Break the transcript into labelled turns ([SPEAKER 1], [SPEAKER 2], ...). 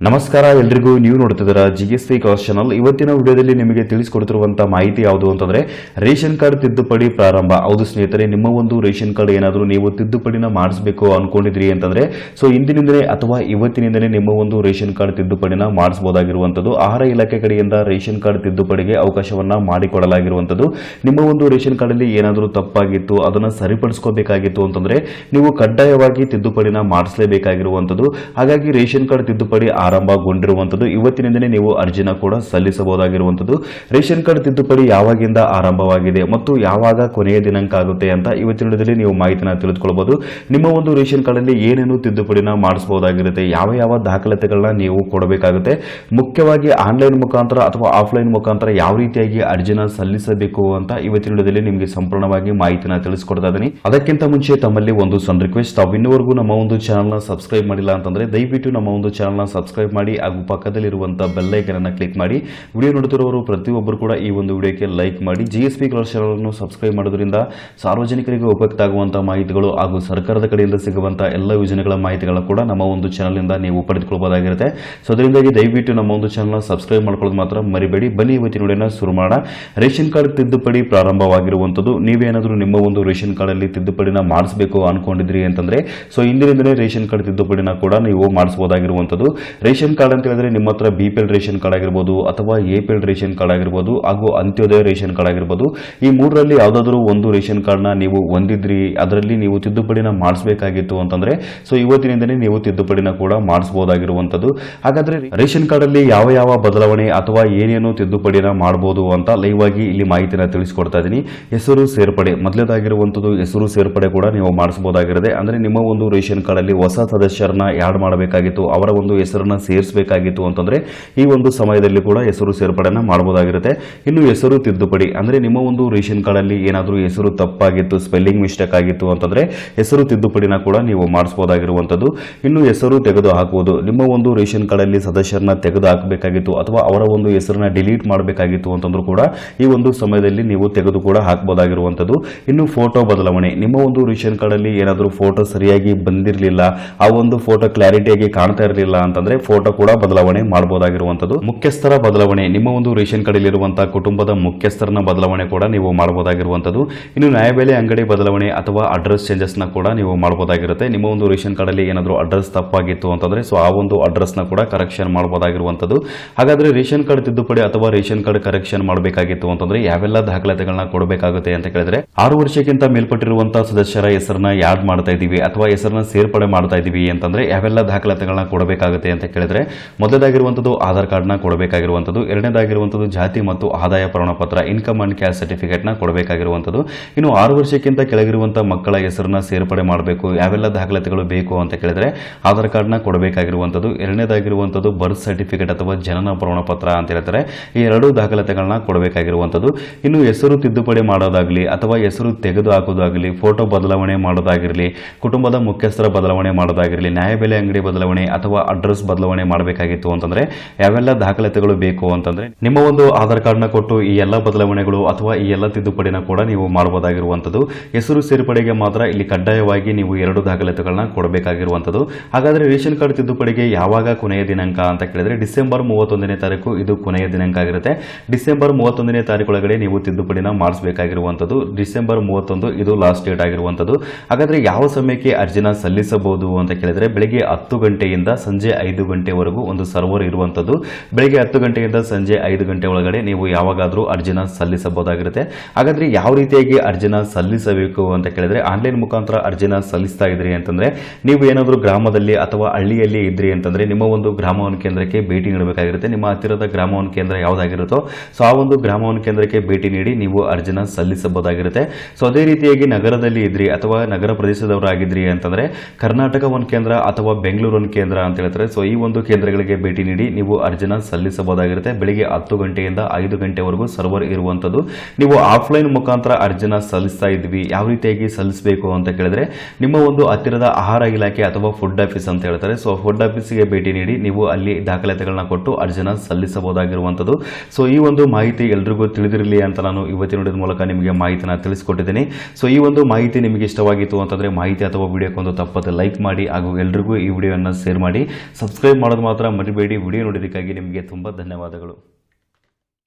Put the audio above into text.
[SPEAKER 1] ನಮಸ್ಕಾರ, ಎಲ್ರಿಗೂ ನೀವು ನೋಡ್ತಿದ್ದೀರಾ G S Vikas channel ಇವತ್ತಿನ ವಿಡಿಯೋದಲ್ಲಿ ನಿಮಗೆ ತಿಳಿಸಿಕೊಡ್ತಿರುವಂತಹ ಮಾಹಿತಿ ಯಾವುದು ಅಂತಂದ್ರೆ, ರೇಷನ್ ಕಾರ್ಡ್ ತಿದ್ದುಪಡಿ ಪ್ರಾರಂಭ. ಹೌದು ಸ್ನೇಹಿತರೆ, ನಿಮ್ಮ ಒಂದು ರೇಷನ್ ಕಾರ್ಡ್ ಏನಾದರೂ ನೀವು ತಿದ್ದುಪಡಿನ ಮಾಡಿಸಬೇಕು ಅನ್ಕೊಂಡಿದ್ರಿ ಅಂತಂದ್ರೆ, ಸೊ ಇಂದಿನಿಂದಲೇ ಅಥವಾ ಇವತ್ತಿನಿಂದಲೇ ನಿಮ್ಮ ಒಂದು ರೇಷನ್ ಕಾರ್ಡ್ ತಿದ್ದುಪಡಿನ ಮಾಡಿಸಬಹುದಾಗಿರುವಂತದ್ದು ಆಹಾರ ಇಲಾಖೆ ಕಡೆಯಿಂದ ರೇಷನ್ ಕಾರ್ಡ್ ತಿದ್ದುಪಡಿಗೆ ಅವಕಾಶವನ್ನ ಮಾಡಿಕೊಡಲಾಗಿರುವಂಥದ್ದು. ನಿಮ್ಮ ಒಂದು ರೇಷನ್ ಕಾರ್ಡ್ ಅಲ್ಲಿ ಏನಾದರೂ ತಪ್ಪಾಗಿತ್ತು, ಅದನ್ನ ಸರಿಪಡಿಸ್ಕೋಬೇಕಾಗಿತ್ತು ಅಂತಂದ್ರೆ, ನೀವು ಕಡ್ಡಾಯವಾಗಿ ತಿದ್ದುಪಡಿನ ಮಾಡಿಸಲೇಬೇಕಾಗಿರುವಂತದ್ದು ಹಾಗಾಗಿ ರೇಷನ್ ಕಾರ್ಡ್ ತಿದ್ದುಪಡಿ ಆರಂಭಗೊಂಡಿರುವಂತದ್ದು ಇವತ್ತಿನಿಂದಲೇ ನೀವು ಅರ್ಜಿನ ಕೂಡ ಸಲ್ಲಿಸಬಹುದಾಗಿರುವಂತದ್ದು ರೇಷನ್ ಕಾರ್ಡ್ ತಿದ್ದುಪಡಿ ಯಾವಾಗಿಂದ ಆರಂಭವಾಗಿದೆ ಮತ್ತು ಯಾವಾಗ ಕೊನೆಯ ದಿನಾಂಕ ಆಗುತ್ತೆ ಅಂತ ಇವತ್ತಿನ ವಿಡಿಯೋದಲ್ಲಿ ನೀವು ಮಾಹಿತಿನ ತಿಳಿದುಕೊಳ್ಳಬಹುದು ನಿಮ್ಮ ಒಂದು ರೇಷನ್ ಕಾರ್ಡ್ ಅಲ್ಲಿ ಏನೇನು ತಿದ್ದುಪಡಿನ ಮಾಡಿಸಬಹುದಾಗಿರುತ್ತೆ, ಯಾವ ಯಾವ ದಾಖಲಾತಿಗಳನ್ನ ನೀವು ಕೊಡಬೇಕಾಗುತ್ತೆ, ಮುಖ್ಯವಾಗಿ ಆನ್ಲೈನ್ ಮುಖಾಂತರ ಅಥವಾ ಆಫ್ಲೈನ್ ಮುಖಾಂತರ ಯಾವ ರೀತಿಯಾಗಿ ಅರ್ಜಿನ ಸಲ್ಲಿಸಬೇಕು ಅಂತ ಇವತ್ತಿನ ವಿಡಿಯೋದಲ್ಲಿ ನಿಮಗೆ ಸಂಪೂರ್ಣವಾಗಿ ಮಾಹಿತಿನ ತಿಳಿಸ್ಕೊಡ್ತಾ ಅದಕ್ಕಿಂತ ಮುಂಚೆ ತಮ್ಮಲ್ಲಿ ಒಂದು ಸಣ್ಣ ರಿಕ್ವೆಸ್ಟ್ ತಾವು ಇನ್ನೂವರೆಗೂ ನಮ್ಮ ಒಂದು ಚಾನಲ್ನ ಸಬ್ಸ್ಕ್ರೈಬ್ ಮಾಡಿಲ್ಲ ಅಂತಂದ್ರೆ ದಯವಿಟ್ಟು ನಮ್ಮ ಒಂದು ಚಾನಲ್ನ ಸಬ್ಸ್ಕ್ರೈಬ್ ಮಾಡಿ ಹಾಗೂ ಪಕ್ಕದಲ್ಲಿರುವಂತಹ ಬೆಲ್ ಅನ್ನು ಕ್ಲಿಕ್ ಮಾಡಿ. ವಿಡಿಯೋ ನೋಡುತ್ತಿರುವವರು ಪ್ರತಿಯೊಬ್ಬರು ಕೂಡ ಈ ಒಂದು ವಿಡಿಯೋಕ್ಕೆ ಲೈಕ್ ಮಾಡಿ. ಜಿ ಎಸ್ ಪಿ ಅನ್ನು ಸಬ್ಸ್ಕ್ರೈಬ್ ಮಾಡೋದ್ರಿಂದ ಸಾರ್ವಜನಿಕರಿಗೆ ಉಪಯುಕ್ತ ಆಗುವಂತಹ ಮಾಹಿತಿಗಳು ಹಾಗೂ ಸರ್ಕಾರದ ಕಡೆಯಿಂದ ಸಿಗುವಂತಹ ಎಲ್ಲ ಯೋಜನೆಗಳ ಮಾಹಿತಿಗಳನ್ನ ಕೂಡ ನಮ್ಮ ಒಂದು ಚಾನಲ್ನಿಂದ ನೀವು ಪಡೆದುಕೊಳ್ಳಬಹುದಾಗಿರುತ್ತೆ ಸೊ ಅದರಿಂದಾಗಿ ದಯವಿಟ್ಟು ನಮ್ಮ ಒಂದು ಚಾನಲ್ ಸಬ್ಸ್ಕ್ರೈಬ್ ಮಾಡ್ಕೊಳ್ಳೋದು ಮಾತ್ರ ಮರಿಬೇಡಿ. ಬನ್ನಿ ಇವತ್ತಿನ ವಿಡಿಯೋನ ಶುರು ಮಾಡೋಣ. ರೇಷನ್ ಕಾರ್ಡ್ ತಿದ್ದುಪಡಿ ಪ್ರಾರಂಭವಾಗಿರುವಂಥದ್ದು ನೀವೇನಾದರೂ ನಿಮ್ಮ ಒಂದು ರೇಷನ್ ಕಾರ್ಡ್ ಅಲ್ಲಿ ತಿದ್ದುಪಡಿನ ಮಾಡಿಸಬೇಕು ಅನ್ಕೊಂಡಿದ್ರಿ ಅಂತಂದ್ರೆ ಸೊ ಇಂದಿನಿಂದಲೇ ರೇಷನ್ ಕಾರ್ಡ್ ತಿದ್ದುಪಡಿನ ಕೂಡ ನೀವು ಮಾಡಿಸಬಹುದಾಗಿರುವಂಥದ್ದು ರೇಷನ್ ಕಾರ್ಡ್ ಅಂತ ಹೇಳಿದ್ರೆ ನಿಮ್ಮ ಹತ್ರ B P L ration card ಆಗಿರ್ಬೋದು ಅಥವಾ A P L ration card ಆಗಿರ್ಬೋದು ಹಾಗೂ ಅಂತ್ಯೋದಯ ರೇಷನ್ ಕಾರ್ಡ್ ಆಗಿರ್ಬೋದು, ಈ ಮೂರರಲ್ಲಿ ಯಾವುದಾದ್ರೂ ಒಂದು ರೇಷನ್ ಕಾರ್ಡ್ನ ನೀವು ಹೊಂದಿದ್ರಿ, ಅದರಲ್ಲಿ ನೀವು ತಿದ್ದುಪಡಿನ ಮಾಡಿಸಬೇಕಾಗಿತ್ತು ಅಂತಂದ್ರೆ ಸೊ ಇವತ್ತಿನಿಂದಲೇ ನೀವು ತಿದ್ದುಪಡಿನ ಕೂಡ ಮಾಡಿಸಬಹುದಾಗಿರುವಂಥದ್ದು ಹಾಗಾದ್ರೆ ರೇಷನ್ ಕಾರ್ಡ್ ಅಲ್ಲಿ ಯಾವ ಯಾವ ಬದಲಾವಣೆ ಅಥವಾ ಏನೇನು ತಿದ್ದುಪಡಿನ ಮಾಡಬಹುದು ಅಂತ ಲೈವ್ ಆಗಿ ಇಲ್ಲಿ ಮಾಹಿತಿನ ತಿಳಿಸ್ಕೊಡ್ತಾ ಇದ್ದೀನಿ. ಹೆಸರು ಸೇರ್ಪಡೆ ಮೊದಲೇದಾಗಿರುವಂಥದ್ದು ಹೆಸರು ಸೇರ್ಪಡೆ ಕೂಡ ನೀವು ಮಾಡಿಸಬಹುದಾಗಿರದೆ ಅಂದ್ರೆ ನಿಮ್ಮ ಒಂದು ರೇಷನ್ ಕಾರ್ಡ್ ಅಲ್ಲಿ ಹೊಸ ಸದಸ್ಯರನ್ನ ಆಡ್ ಮಾಡಬೇಕಾಗಿತ್ತು, ಅವರ ಒಂದು ಹೆಸರನ್ನ ಸೇರಿಸಬೇಕಾಗಿತ್ತು ಅಂತಂದರೆ ಈ ಒಂದು ಸಮಯದಲ್ಲಿ ಕೂಡ ಹೆಸರು ಸೇರ್ಪಡೆಯನ್ನು ಮಾಡಬಹುದಾಗಿರುತ್ತೆ ಇನ್ನು ಹೆಸರು ತಿದ್ದುಪಡಿ, ಅಂದ್ರೆ ನಿಮ್ಮ ಒಂದು ರೇಷನ್ ಕಾರ್ಡಲ್ಲಿ ಏನಾದರೂ ಹೆಸರು ತಪ್ಪಾಗಿತ್ತು ಸ್ಪೆಲ್ಲಿಂಗ್ ಮಿಸ್ಟೇಕ್ ಆಗಿತ್ತು ಅಂತಂದರೆ ಹೆಸರು ತಿದ್ದುಪಡಿನ ಕೂಡ ನೀವು ಮಾಡಿಸ್ಬೋದಾಗಿರುವಂಥದ್ದು. ಇನ್ನು ಹೆಸರು ತೆಗೆದು ಹಾಕುವುದು ನಿಮ್ಮ ಒಂದು ರೇಷನ್ ಕಾರ್ಡಲ್ಲಿ ಸದಸ್ಯರನ್ನ ತೆಗೆದು ಹಾಕಬೇಕಾಗಿತ್ತು ಅಥವಾ ಅವರ ಒಂದು ಹೆಸರನ್ನ ಡಿಲೀಟ್ ಮಾಡಬೇಕಾಗಿತ್ತು ಅಂತಂದ್ರೂ ಕೂಡ ಈ ಒಂದು ಸಮಯದಲ್ಲಿ ನೀವು ತೆಗೆದು ಕೂಡ ಹಾಕ್ಬೋದಾಗಿರುವಂಥದ್ದು. ಇನ್ನು ಫೋಟೋ ಬದಲಾವಣೆ, ನಿಮ್ಮ ಒಂದು ರೇಷನ್ ಕಾರ್ಡಲ್ಲಿ ಏನಾದರೂ ಫೋಟೋ ಸರಿಯಾಗಿ ಬಂದಿರಲಿಲ್ಲ, ಆ ಒಂದು ಫೋಟೋ ಕ್ಲಾರಿಟಿಯಾಗಿ ಕಾಣ್ತಾ ಇರಲಿಲ್ಲ ಅಂತಂದ್ರೆ ಫೋಟೋ ಕೂಡ ಬದಲಾವಣೆ ಮಾಡಬಹುದಾಗಿರುವಂತದ್ದು. ಮುಖ್ಯಸ್ಥರ ಬದಲಾವಣೆ, ನಿಮ್ಮ ಒಂದು ರೇಷನ್ ಕಾರ್ಡ್ ಕುಟುಂಬದ ಮುಖ್ಯಸ್ಥರನ್ನ ಬದಲಾವಣೆ ಕೂಡ ನೀವು ಮಾಡಬಹುದಾಗಿರುವಂತದ್ದು. ಇನ್ನು ನ್ಯಾಯಬೆಲೆ ಅಂಗಡಿ ಬದಲಾವಣೆ ಅಥವಾ ಅಡ್ರೆಸ್ ಚೇಂಜಸ್ನ ಕೂಡ ನೀವು ಮಾಡಬಹುದಾಗಿರುತ್ತೆ. ನಿಮ್ಮ ಒಂದು ರೇಷನ್ ಕಾರ್ಡ್ ಅಲ್ಲಿ ಏನಾದರೂ ಅಡ್ರೆಸ್ ತಪ್ಪಾಗಿತ್ತು ಅಂತಂದ್ರೆ ಸೊ ಆ ಒಂದು ಅಡ್ರೆಸ್ನ ಕೂಡ ಕರೆಕ್ಷನ್ ಮಾಡಬಹುದಾಗಿರುವಂತದ್ದು. ಹಾಗಾದ್ರೆ ರೇಷನ್ ಕಾರ್ಡ್ ತಿದ್ದುಪಡಿ ಅಥವಾ ರೇಷನ್ ಕಾರ್ಡ್ ಕರೆಕ್ಷನ್ ಮಾಡಬೇಕಾಗಿತ್ತು ಅಂತಂದ್ರೆ ಯಾವೆಲ್ಲ ದಾಖಲಾತಿಗಳನ್ನ ಕೊಡಬೇಕಾಗುತ್ತೆ ಅಂತ ಕೇಳಿದ್ರೆ, ಆರು ವರ್ಷಕ್ಕಿಂತ ಮೇಲ್ಪಟ್ಟಿರುವಂತಹ ಸದಸ್ಯರ ಹೆಸರನ್ನ ಯಾಡ್ ಮಾಡ್ತಾ ಇದೀವಿ ಅಥವಾ ಹೆಸರನ್ನ ಸೇರ್ಪಡೆ ಮಾಡ್ತಾ ಇದೀವಿ ಅಂತಂದ್ರೆ ಯಾವೆಲ್ಲ ದಾಖಲಾತಿಗಳನ್ನ ಕೊಡಬೇಕಾಗುತ್ತೆ ಅಂತ ಕೇಳಿದ್ರೆ, ಮೊದಲದಾಗಿರುವಂಥದ್ದು ಆಧಾರ್ ಕಾರ್ಡ್ನ ಕೊಡಬೇಕಾಗಿರುವಂಥದ್ದು, ಎರಡನೇದಾಗಿರುವಂಥದ್ದು ಜಾತಿ ಮತ್ತು ಆದಾಯ ಪ್ರಮಾಣ ಪತ್ರ ಇನ್ಕಮ್ ಅಂಡ್ ಕ್ಯಾಶ್ ಸರ್ಟಿಫಿಕೇಟ್ನ ಕೊಡಬೇಕಾಗಿರುವಂಥದ್ದು. ಇನ್ನು ಆರು ವರ್ಷಕ್ಕಿಂತ ಕೆಳಗಿರುವಂಥ ಮಕ್ಕಳ ಹೆಸರನ್ನ ಸೇರ್ಪಡೆ ಮಾಡಬೇಕು, ಯಾವೆಲ್ಲ ದಾಖಲಾತಿಗಳು ಬೇಕು ಅಂತ ಕೇಳಿದ್ರೆ, ಆಧಾರ್ ಕಾರ್ಡ್ನ ಕೊಡಬೇಕಾಗಿರುವಂಥದ್ದು, ಎರಡನೇದಾಗಿರುವಂಥದ್ದು ಬರ್ತ್ ಸರ್ಟಿಫಿಕೇಟ್ ಅಥವಾ ಜನನ ಪ್ರಮಾಣ ಪತ್ರ ಅಂತ ಹೇಳ್ತಾರೆ. ಈ ಎರಡು ದಾಖಲಾತಿಗಳನ್ನ ಕೊಡಬೇಕಾಗಿರುವಂಥದ್ದು. ಇನ್ನು ಹೆಸರು ತಿದ್ದುಪಡಿ ಮಾಡೋದಾಗಲಿ ಅಥವಾ ಹೆಸರು ತೆಗೆದು ಹಾಕೋದಾಗಲಿ ಫೋಟೋ ಬದಲಾವಣೆ ಮಾಡೋದಾಗಿರಲಿ, ಕುಟುಂಬದ ಮುಖ್ಯಸ್ಥರ ಬದಲಾವಣೆ ಮಾಡೋದಾಗಿರಲಿ, ನ್ಯಾಯಬೆಲೆ ಅಂಗಡಿ ಬದಲಾವಣೆ ಅಥವಾ ಅಡ್ರೆಸ್ ಮಾಡಬೇಕಾಗಿತ್ತು ಅಂತಂದ್ರೆ ಯಾವೆಲ್ಲ ದಾಖಲಾತಿಗಳು ಬೇಕು ಅಂತಂದ್ರೆ ನಿಮ್ಮ ಒಂದು ಆಧಾರ್ ಕಾರ್ಡ್ನ ಕೊಟ್ಟು ಈ ಎಲ್ಲ ಬದಲಾವಣೆಗಳು ಅಥವಾ ಈ ಎಲ್ಲ ತಿದ್ದುಪಡಿನ ಕೂಡ ನೀವು ಮಾಡಬಹುದಾಗಿರುವಂಥದ್ದು ಹೆಸರು ಸೇರ್ಪಡೆಗೆ ಮಾತ್ರ ಇಲ್ಲಿ ಕಡ್ಡಾಯವಾಗಿ ನೀವು ಎರಡು ದಾಖಲಾತಿಗಳನ್ನ ಕೊಡಬೇಕಾಗಿರುವಂಥದ್ದು. ಹಾಗಾದ್ರೆ ರೇಷನ್ ಕಾರ್ಡ್ ತಿದ್ದುಪಡಿಗೆ ಯಾವಾಗ ಕೊನೆಯ ದಿನಾಂಕ ಅಂತ ಕೇಳಿದ್ರೆ ಡಿಸೆಂಬರ್ ಮೂವತ್ತೊಂದನೇ ತಾರೀಕು ಇದು ಕೊನೆಯ ದಿನಾಂಕ ಆಗಿರುತ್ತೆ. ಡಿಸೆಂಬರ್ ಮೂವತ್ತೊಂದನೇ ತಾರೀಕೊಳಗಡೆ ನೀವು ತಿದ್ದುಪಡಿನ ಮಾಡಿಸಬೇಕಾಗಿರುವಂಥದ್ದು. ಡಿಸೆಂಬರ್ ಮೂವತ್ತೊಂದು ಇದು ಲಾಸ್ಟ್ ಡೇಟ್ ಆಗಿರುವಂತದ್ದು ಹಾಗಾದ್ರೆ ಯಾವ ಸಮಯಕ್ಕೆ ಅರ್ಜಿನ ಸಲ್ಲಿಸಬಹುದು ಅಂತ ಕೇಳಿದ್ರೆ ಬೆಳಿಗ್ಗೆ ಹತ್ತು ಗಂಟೆಯಿಂದ ಸಂಜೆ ಐದು ಗಂಟೆವರೆಗೂ ಒಂದು ಸರ್ವರ್ ಇರುವಂಥದ್ದು ಬೆಳಗ್ಗೆ ಹತ್ತು ಗಂಟೆಯಿಂದ ಸಂಜೆ ಐದು ಗಂಟೆ ಒಳಗಡೆ ನೀವು ಯಾವಾಗಾದರೂ ಅರ್ಜಿನ ಸಲ್ಲಿಸಬಹುದಾಗಿರುತ್ತೆ. ಹಾಗಾದ್ರೆ ಯಾವ ರೀತಿಯಾಗಿ ಅರ್ಜಿನ ಸಲ್ಲಿಸಬೇಕು ಅಂತ ಕೇಳಿದ್ರೆ ಆನ್ಲೈನ್ ಮುಖಾಂತರ ಅರ್ಜಿನ ಸಲ್ಲಿಸ್ತಾ ಇದ್ರಿ ಅಂತಂದ್ರೆ ನೀವು ಏನಾದರೂ ಗ್ರಾಮದಲ್ಲಿ ಅಥವಾ ಹಳ್ಳಿಯಲ್ಲಿ ಇದ್ರಿ ಅಂತಂದ್ರೆ ನಿಮ್ಮ ಒಂದು ಗ್ರಾಮವನ್ನು ಕೇಂದ್ರಕ್ಕೆ ಭೇಟಿ ನೀಡಬೇಕಾಗಿರುತ್ತೆ. ನಿಮ್ಮ ಹತ್ತಿರದ ಗ್ರಾಮವನ್ನು ಕೇಂದ್ರ ಯಾವುದಾಗಿರುತ್ತೋ ಸೊ ಆ ಒಂದು ಗ್ರಾಮವನ್ನು ಕೇಂದ್ರಕ್ಕೆ ಭೇಟಿ ನೀಡಿ ನೀವು ಅರ್ಜಿನ ಸಲ್ಲಿಸಬಹುದಾಗಿರುತ್ತೆ. ಸೊ ಅದೇ ರೀತಿಯಾಗಿ ನಗರದಲ್ಲಿ ಇದ್ರಿ ಅಥವಾ ನಗರ ಪ್ರದೇಶದವರಾಗಿದ್ರಿ ಅಂತಂದ್ರೆ ಕರ್ನಾಟಕ ಒಂದು ಕೇಂದ್ರ ಅಥವಾ ಬೆಂಗಳೂರು ಒಂದು ಕೇಂದ್ರ ಅಂತ ಹೇಳ್ತಾರೆ. ಸೊ ಈ ಒಂದು ಕೇಂದ್ರಗಳಿಗೆ ಭೇಟಿ ನೀಡಿ ನೀವು ಅರ್ಜಿನ ಸಲ್ಲಿಸಬಹುದಾಗಿರುತ್ತೆ. ಬೆಳಿಗ್ಗೆ ಹತ್ತು ಗಂಟೆಯಿಂದ ಐದು ಗಂಟೆವರೆಗೂ ಸರ್ವರ್ ಇರುವಂಥದ್ದು ನೀವು ಆಫ್ಲೈನ್ ಮುಖಾಂತರ ಅರ್ಜಿನ ಸಲ್ಲಿಸ್ತಾ ಇದ್ವಿ. ಯಾವ ರೀತಿಯಾಗಿ ಸಲ್ಲಿಸಬೇಕು ಅಂತ ಕೇಳಿದ್ರೆ, ನಿಮ್ಮ ಒಂದು ಹತ್ತಿರದ ಆಹಾರ ಇಲಾಖೆ ಅಥವಾ ಫುಡ್ ಆಫೀಸ್ ಅಂತ ಹೇಳ್ತಾರೆ. ಸೊ ಫುಡ್ ಆಫೀಸ್ಗೆ ಭೇಟಿ ನೀಡಿ ನೀವು ಅಲ್ಲಿ ದಾಖಲಾತಿಗಳನ್ನ ಕೊಟ್ಟು ಅರ್ಜಿನ ಸಲ್ಲಿಸಬಹುದಾಗಿರುವಂಥದ್ದು ಸೊ ಈ ಒಂದು ಮಾಹಿತಿ ಎಲ್ರಿಗೂ ತಿಳಿದಿರಲಿ ಅಂತ ನಾನು ಇವತ್ತಿನ ಮೂಲಕ ನಿಮಗೆ ಮಾಹಿತಿನ ತಿಳಿಸ್ಕೊಟ್ಟಿದ್ದೀನಿ. ಸೊ ಈ ಒಂದು ಮಾಹಿತಿ ನಿಮಗೆ ಇಷ್ಟವಾಗಿತ್ತು ಅಂತಂದ್ರೆ ಮಾಹಿತಿ ಅಥವಾ ವಿಡಿಯೋಕ್ಕೊಂದು ತಪ್ಪದೆ ಲೈಕ್ ಮಾಡಿ ಹಾಗೂ ಎಲ್ರಿಗೂ ಈ ವಿಡಿಯೋನ ಶೇರ್ ಮಾಡಿ. ಸಬ್ಸ್ಕ್ರೈಬ್ ಸಬ್ಸ್ಕ್ರೈಬ್ ಮಾಡೋದು ಮಾತ್ರ ಮರಿಬೇಡಿ. ವಿಡಿಯೋ ನೋಡಿದ್ದಕ್ಕಾಗಿ ನಿಮಗೆ ತುಂಬ ಧನ್ಯವಾದಗಳು.